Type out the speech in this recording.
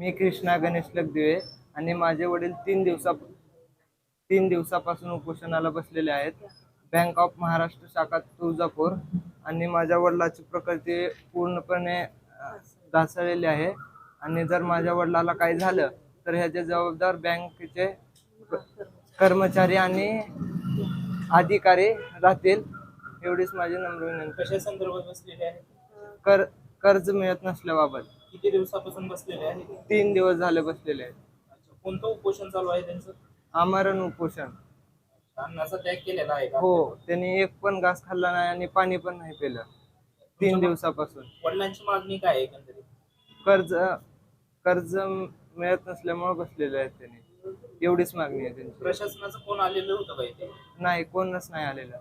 मी कृष्णा गणेश लगदिवे आणि माझे वडील तीन दिवसा तीन दिवसापासून उपोषणाला बसलेले आहेत. बँक ऑफ महाराष्ट्र शाखा तुळजापूर आणि माझ्या वडिलाची प्रकृती पूर्णपणे ढासळलेली आहे. आणि जर माझ्या वडिलाला काही झालं तर ह्याचे जबाबदार बँकेचे कर्मचारी आणि अधिकारी राहतील एवढीच माझी नम्र विनंती. कशा संदर्भात बसलेले आहेत? कर कर्ज मिळत नसल्याबाबत. किती दिवसापासून बसलेले आहेत तीन दिवस झाले बसलेले आहेत. अच्छा. कोणतं उपोषण चालू आहे त्यांचं? आमरण उपोषण. अन्नाचा त्याग केलेला आहे का? हो त्यांनी एक पण घास खाल्ला नाही आणि पाणी पण नाही पिलं. तीन दिवसापासून. वडिलांची मागणी काय आहे एकंदरीत? कर्ज कर्ज मिळत नसल्यामुळे बसलेले आहेत त्यांनी. एवढीच मागणी आहे त्यांची. प्रशासनाचं कोण आलेलं होतं का इथे? नाही कोणच नाही आलेलं.